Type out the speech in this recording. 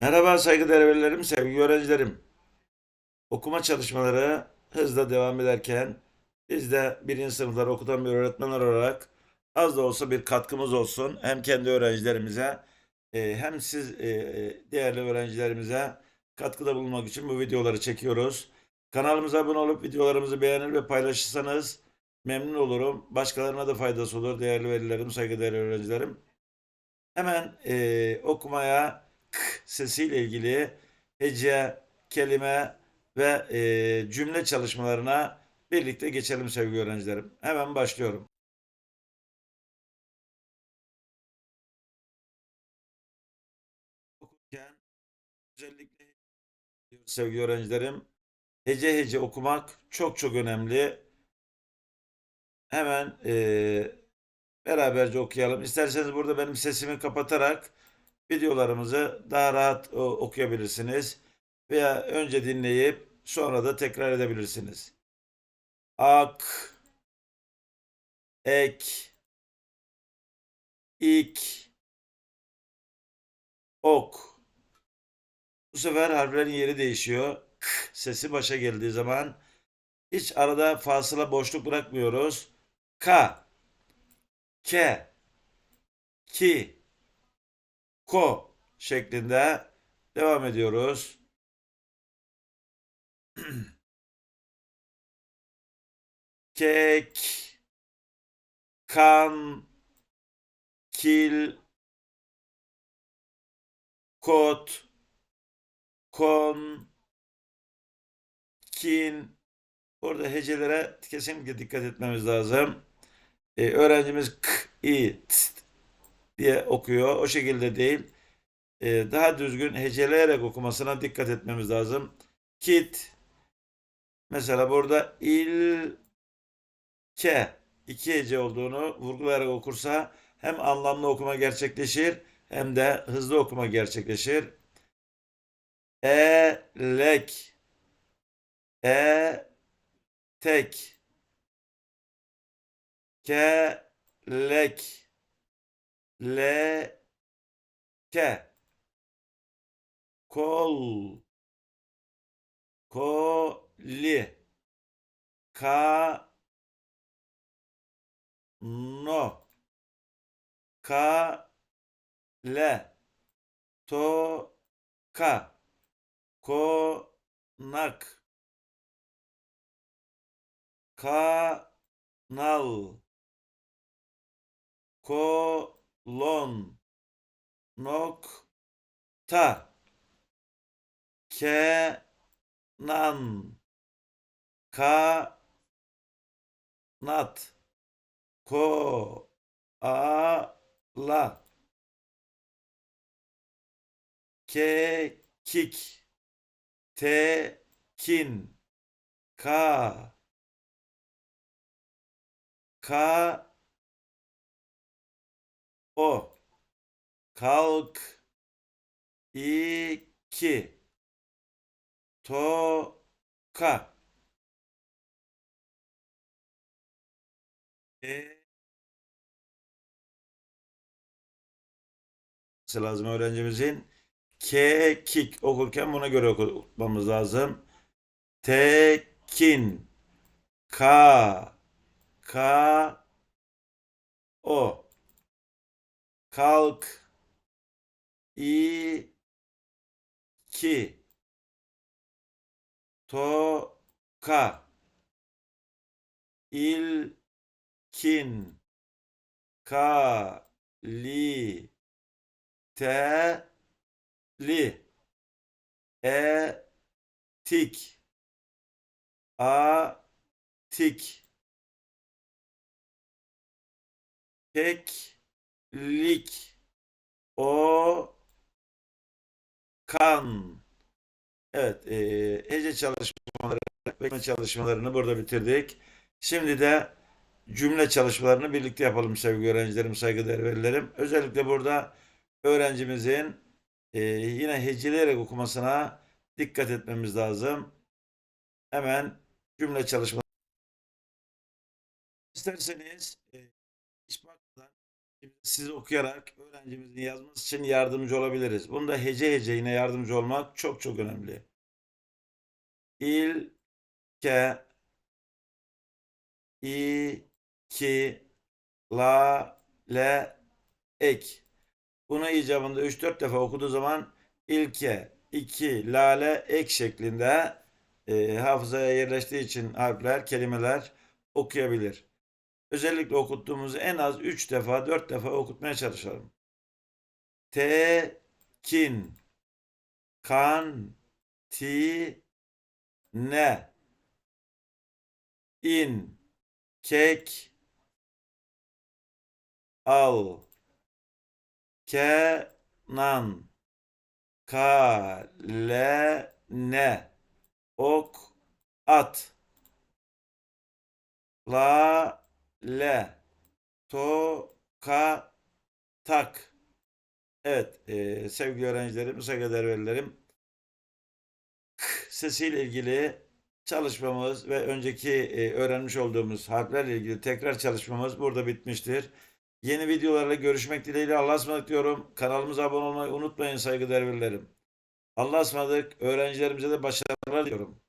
Merhaba saygıdeğer velilerim, sevgili öğrencilerim. Okuma çalışmaları hızla devam ederken biz de birinci sınıfları okutan bir öğretmenler olarak az da olsa bir katkımız olsun. Hem kendi öğrencilerimize e, hem siz e, değerli öğrencilerimize katkıda bulunmak için bu videoları çekiyoruz. Kanalımıza abone olup videolarımızı beğenir ve paylaşırsanız memnun olurum. Başkalarına da faydası olur değerli velilerim, saygıdeğer öğrencilerim. Hemen e, okumaya sesiyle ilgili hece, kelime ve e, cümle çalışmalarına birlikte geçelim sevgili öğrencilerim. Hemen başlıyorum. Okurken özellikle sevgili öğrencilerim hece hece okumak çok çok önemli. Hemen e, beraberce okuyalım. İsterseniz burada benim sesimi kapatarak videolarımızı daha rahat o, okuyabilirsiniz. Veya önce dinleyip sonra da tekrar edebilirsiniz. Ak, ek, ik, ok. Bu sefer harflerin yeri değişiyor. K sesi başa geldiği zaman hiç arada fasıla boşluk bırakmıyoruz. K, ke, ki, ko şeklinde devam ediyoruz. Kek, kan, kil, kot, kon, kin. Burada hecelere kesinlikle dikkat etmemiz lazım. Ee, öğrencimiz k, i, t diye okuyor. O şekilde değil. Ee, daha düzgün heceleyerek okumasına dikkat etmemiz lazım. Kit. Mesela burada ilke iki hece olduğunu vurgulayarak okursa hem anlamlı okuma gerçekleşir hem de hızlı okuma gerçekleşir. Elek e tek kelek leke kol koli. Ka no. Ka le to ka konak. Kanal kolon nokta kenan. Kanat. Ko ala kekik. Tekin. Ka. Ka o. Kalk. İki. Toka. E. Lazım öğrencimizin? Kekik okurken buna göre okumamız lazım. Tekin. Ka. Ka. O kalk. İki. Toka. İlkin. Kali te li e keklik o kan evet e, hece çalışmaları ve çalışmalarını burada bitirdik. Şimdi de cümle çalışmalarını birlikte yapalım sevgili öğrencilerim, saygıdeğer velilerim. Özellikle burada öğrencimizin e, yine heceleyerek okumasına dikkat etmemiz lazım. Hemen cümle çalışmaları. İsterseniz e, Siz okuyarak öğrencimizin yazması için yardımcı olabiliriz. Bunda hece hece yine yardımcı olmak çok çok önemli. İlke iki la le ek. Bunu icabında 3-4 defa okuduğu zaman ilke, iki, lale, ek şeklinde e, hafızaya yerleştiği için harfler, kelimeler okuyabilir. Özellikle okuttuğumuz en az 3 defa, 4 defa okutmaya çalışalım. Tekin, kan, ti, ne, in, kek, al, kenan, kalene, ok, at, la, le, to, ka, tak. Evet, e, sevgili öğrencilerim, saygıdeğer velilerim, sesiyle ilgili çalışmamız ve önceki e, öğrenmiş olduğumuz harflerle ilgili tekrar çalışmamız burada bitmiştir. Yeni videolarla görüşmek dileğiyle Allah'a ısmarladık diyorum. Kanalımıza abone olmayı unutmayın saygıdeğer velilerim. Allah'a ısmarladık. Öğrencilerimize de başarılar diliyorum.